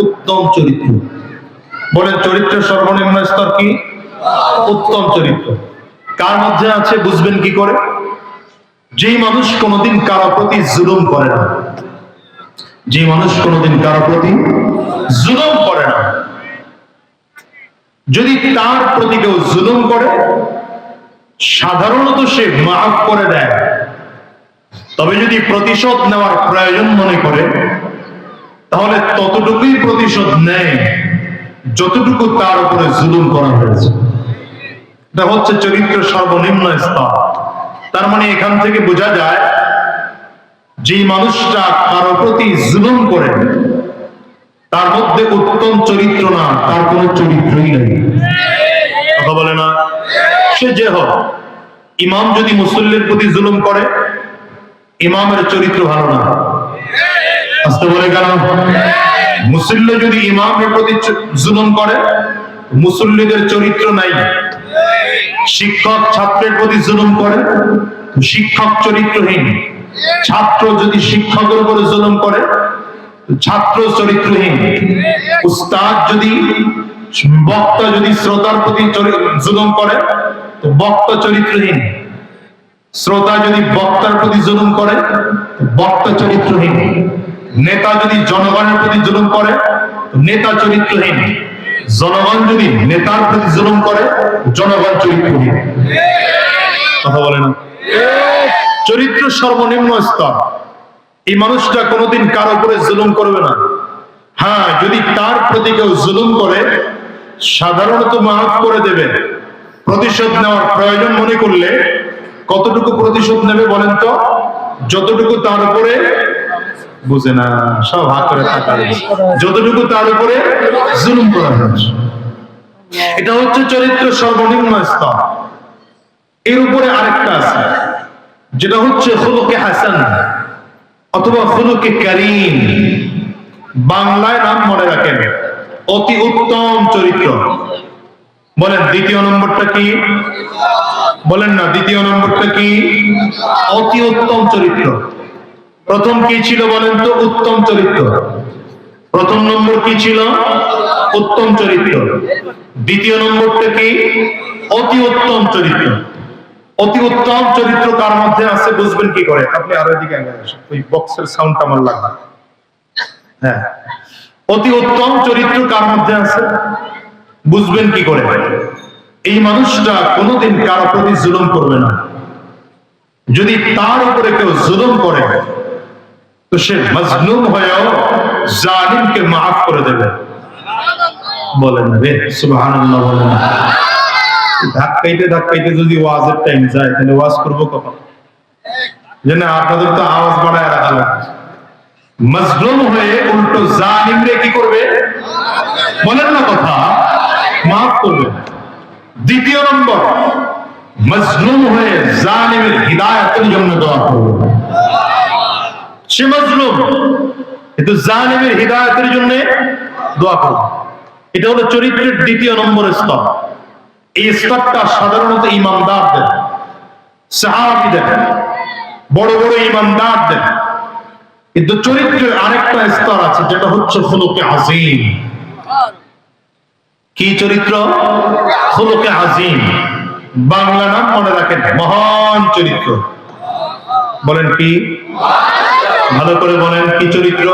উত্তম চরিত্র। বলেন চরিত্রের সর্বনিম্ন স্তর কি? উত্তম চরিত্র। কার মধ্যে আছে বুঝবেন কি করে? যেই মানুষ কোনোদিন কারও প্রতি জুলুম করে না। যে মানুষ কোনোদিন কারও প্রতি জুলুম করে না। যদি তার প্রতি কেউ জুলুম করে, সাধারণত সে মাফ করে দেয়। তবে যদি প্রতিশোধ নেওয়ার প্রয়োজন মনে করে তাহলে ততটুকুই প্রতিশোধ নেয় যতটুকু তার উপরে জুলুম করা হয়েছে। এটা হচ্ছে চরিত্র সর্বনিম্ন স্তর। তার মানে এখান থেকে বোঝা যায় যে মানুষটা কারও প্রতি জুলুম করে, তার মধ্যে উত্তম চরিত্র না, তার কোনো চরিত্রই নেই। কথা বলে না? সে যে হোক, ইমাম যদি মুসল্লির প্রতি জুলুম করে, ইমামের চরিত্র ভালো না। আসতে বলে কেন? মুসল্লি যদি ইমামের প্রতি জুলুম করে, মুসল্লিদের চরিত্র নাই। শিক্ষক ছাত্রের প্রতি জুলুম করে, শিক্ষক চরিত্রহীন। ছাত্র যদি শিক্ষকের উপরে জুলুম করে, ছাত্র চরিত্রহীন। উস্তাদ যদি বক্তা যদি শ্রোতার প্রতি জুলুম করে, তো বক্তা চরিত্রহীন। শ্রোতা যদি বক্তার প্রতি জুলুম করে বক্তা চরিত্রহীন। নেতা যদি জনগণের প্রতি জুলুম করে, নেতা চরিত্রহীন। জনগণ যদি নেতার প্রতি জুলুম করে, জনগণ চরিত্রহীন। কথা বলে না চরিত্র সর্বনিম্ন স্তর। এই মানুষটা কোনোদিন কারও উপরে জুলুম করবে না। হ্যাঁ যদি তার প্রতি কেউ জুলুম করে, সাধারণত মাফ করে দেবে। প্রতিশোধ নেওয়ার প্রয়োজন মনে করলে কতটুকু প্রতিশোধ নেবে বলেন তো? যতটুকু তার উপরে বুঝে না সব হাত করে থাকা যতটুকু তার উপরে জুলুম করা হয়েছে। এটা হচ্ছে চরিত্র সর্বনিম্ন স্তর। এর উপরে আরেকটা আছে যেটা হচ্ছে খুলুকে হাসান অথবা খুলুকে করিম। বাংলায় নাম মনে রাখেন অতি উত্তম চরিত্র। বলেন দ্বিতীয় নম্বরটা কি? বলেন না দ্বিতীয় নম্বরটা কি? অতি উত্তম চরিত্র। প্রথম কি ছিল বলেন তো? উত্তম চরিত্র। প্রথম নম্বর কি ছিল? উত্তম চরিত্র। দ্বিতীয় নম্বরটা কি? অতি উত্তম চরিত্র। অতি উত্তম চরিত্র কার মধ্যে আছে বুঝবেন কি করে? আপনি আরও এদিকে। ওই বক্সের সাউন্ড আমার লাগবে। হ্যাঁ। অতি উত্তম চরিত্র কার মধ্যে আছে? বুঝবেন কি করে? এই মানুষটা কোনোদিন কারও প্রতি জুলুম করবে না। যদি তার উপরে কেউ জুলুম করে তো সে মজলুম হয়েও জালিমকে মাফ করে দেবে। বলেন রে, সুবহানাল্লাহ ধাক্কাইতে ধাক্কাইতে যদি ওয়াজের টাইম যায়, তাহলে ওয়াজ করব কখন? যে না, আপনাদের তো আওয়াজ বাড়ায় রাখা লাগবে মজলুম হয়ে উল্টো জালিমরে কি করবে? বলেন না কথা, মাফ করবে। দ্বিতীয় নম্বর, মজলুম হয়ে জালিমের হিদায়তের জন্য দোয়া করবে। সে মজলুম। কিন্তু জালিমের হিদায়তের জন্য দোয়া করবে এটা হলো চরিত্রের দ্বিতীয় নম্বর স্তর। এই স্তরটা সাধারণত ইমানদার দেন। সাহাবি দেন। বড় বড় ইমানদার দেন। কিন্তু চরিত্রের আরেকটা স্তর আছে, যেটা হচ্ছে হলুকে আজিম। কি চরিত্র? হলুকে আজিম। বাংলা নাম মনে রাখেন মহান চরিত্র। বলেন কি? ভালো করে বলেন, কি চরিত্র?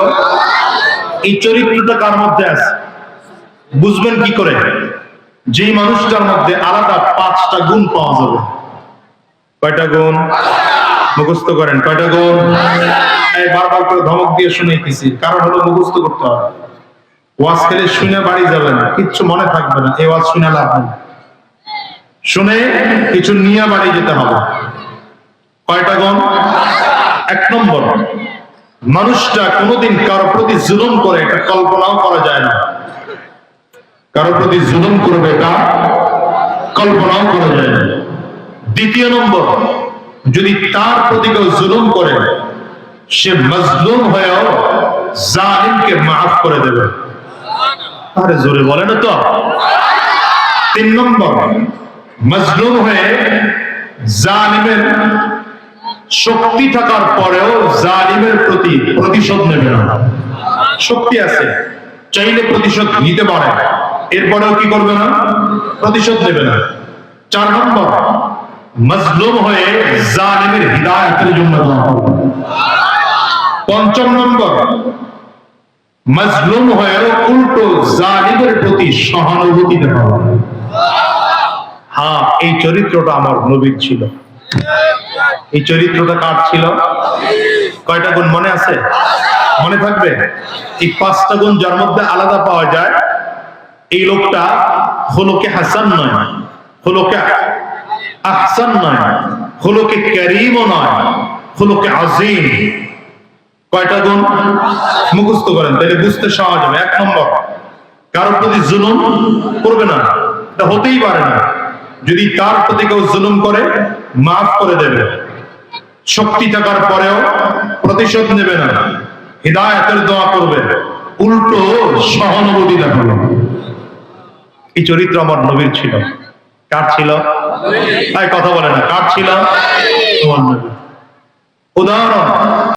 এই চরিত্রটা কার মধ্যে আছে? বুঝবেন কি করে? যেই মানুষটার মধ্যে আলাদা পাঁচটা গুণ পাওয়া যাবে। কয়টা গুণ? মুখস্থ করেন, কয়টা গুণ? বারবার করে ধমক দিয়ে শুনাইতেছি। কারণ হলো মুখস্থ করতে হবে। ওয়াজ খেলে শুনে বাড়ি যাবে না, কিচ্ছু মনে থাকবে না, এই ওয়াজ শুনে লাভ নেই। শুনে কিছু নিয়ে বাড়ি যেতে হবে। কয়টা গুণ? এক নম্বর মানুষটা কোনোদিন কারও প্রতি জুলুম করে, এটা কল্পনাও করা যায় না। কারও প্রতি জুলুম করবে, এটা কল্পনাও করা যায় না। দ্বিতীয় নম্বর, যদি তার প্রতি কেউ জুলুম করে, সে মজলুম হয়েও জালিমকে মাফ করে দেবে। আরে জোরে বলে না তো। তিন নম্বর, মজলুম হয়ে জালিমের শক্তি থাকার পরেও জালিমের প্রতি প্রতিশোধ নেবে না। শক্তি আছে, চাইলে প্রতিশোধ নিতে পারে। এরপরেও কি করবে না? প্রতিশোধ নেবে না। চার নম্বর, মজলুম হয়ে জালিমের হিদায়তের জন্য পঞ্চম নম্বর, মজলুম হয়ে উল্টো জালিমের প্রতি সহানুভূতি দেখানো হ্যাঁ এই চরিত্রটা আমার নবীর ছিল। এই চরিত্রটা কার ছিল? কয়টা গুণ মনে আছে? মনে থাকবে? এই পাঁচটা গুণ যার মধ্যে আলাদা পাওয়া যায়, এই লোকটা হলোকে হাসান নয় হলোকে আহসান নয় হলোকে করিমও নয় হলোকে আজিম কয়টা গুণ? মুখস্থ করেন, তাহলে বুঝতে সহজ হবে। এক নম্বর, কারোর প্রতি জুলুম করবে না, এটা হতেই পারে না। যদি তার প্রতি কেউ জুলুম করে, মাফ করে দেবে। শক্তি থাকার পরেও প্রতিশোধ নেবে না। হৃদায়তের দোয়া করবে। উল্টো সহানুভূতি দেখাবে। এই চরিত্র আমার নবীর ছিল। কার ছিল? তাই কথা বলে না। কার ছিল? উদাহরণ